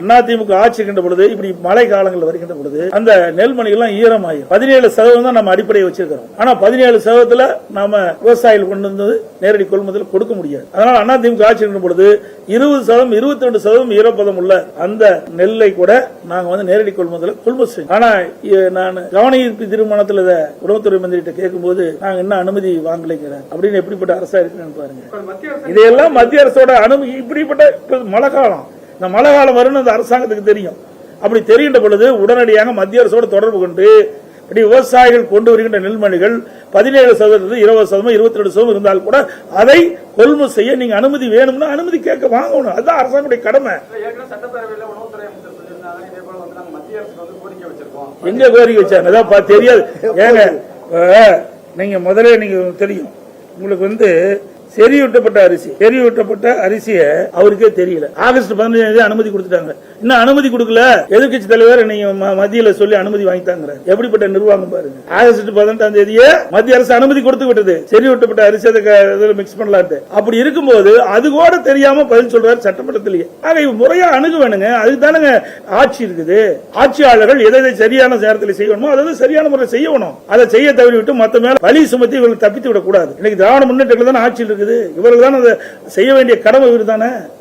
அதிமுக ஆட்சி இருக்கின்ற பொழுது இப்படி மழை காலங்கள் வருகின்ற பொழுது அந்த நெல்மணிகள் எல்லாம் ஈரமாயும் பதினேழு சதவீதம் தான் நம்ம அடிப்படையை வச்சிருக்கிறோம். ஆனா பதினேழு சதவீதத்துல நாம விவசாயிகள் கொண்டு வந்து நேரடி கொள்முதல் கொடுக்க முடியாது. அதனால அதிமுக ஆட்சி இருக்கின்ற பொழுது இருபது சதவீதம் இருபத்தி ரெண்டு சதவீதம் ஈரப்பதம் உள்ள அந்த நெல்லை கூட நாங்க வந்து நேரடி கொள்முதல் கொள்முதல் செய்யும் ஆனா நான் கவன ஈர்ப்பு திருமணத்துல இதை உணவுத்துறை மந்திரிட்ட கேட்கும்போது நாங்க இன்னும் அனுமதி வாங்கலைங்கிறேன் அப்படின்னு எப்படிப்பட்ட அரசா இருக்குன்னு பாருங்க. இதையெல்லாம் மத்திய அரசோட அனுமதி இப்படிப்பட்ட இப்ப மழை காலம். இந்த மழை காலம் வரும்னு அந்த அரசாங்கத்துக்கு தெரியும். அப்படி தெரிகின்ற பொழுது உடனடியாக மத்திய அரசோடு தொடர்பு கொண்டு இப்படி விவசாயிகள் கொண்டு வருகின்ற நெல்மணிகள் பதினேழு சதவீதம் இருபது சதவீதம் இருபத்தி ரெண்டு சதவீதம் இருந்தால் கூட அதை கொள்முதல் செய்ய நீங்க அனுமதி வேணும்னா அனுமதி கேட்க வாங்கணும். அதுதான் அரசாங்கத்துடைய கடமை. எங்க கோரிக்கை வச்சாங்க? அதான் பா- தெரியாது. ஏங்க நீங்க முதல்ல நீங்க தெரியும். உங்களுக்கு வந்து செறியூட்டப்பட்ட அரிசி. செறியூட்டப்பட்ட அரிசியை அவருக்கே தெரியல. ஆகஸ்ட் பதினஞ்சு அனுமதி கொடுத்துட்டாங்க. இன்னும் அனுமதி கொடுக்கல. எதிர்கட்சி தலைவர் நீங்க ம- மத்தியில சொல்லி அனுமதி வாங்கிட்டாங்க எப்படிப்பட்ட நிர்வாகம் பாருங்க. ஆகஸ்ட் பதினெட்டாம் தேதியே மத்திய அரசு அனுமதி கொடுத்து விட்டது. செறியூட்டப்பட்ட அரிசி அதை மிக்ஸ் பண்ணலான்ட்டு. அப்படி இருக்கும்போது அது கூட தெரியாம பதில் சொல்றாரு சட்டமன்றத்திலேயே. ஆக இவ முறையா அணுக வேணுங்க அதுக்கு தானுங்க ஆட்சி இருக்குது. ஆட்சியாளர்கள் எதை எதை சரியான நேரத்தில் செய்யணுமோ அதை சரியான முறையில் செய்யணும். அதை செய்ய தவறிவிட்டு மத்த மேல பழி சுமத்தி இவர்கள் தப்பித்து விடக்கூடாது. இன்னைக்கு திராவிட முன்னேற்றங்கள் தான் ஆட்சியில் இருக்குது. இவர்கள் தான் அதை செய்ய வேண்டிய கடமை இவர் தானே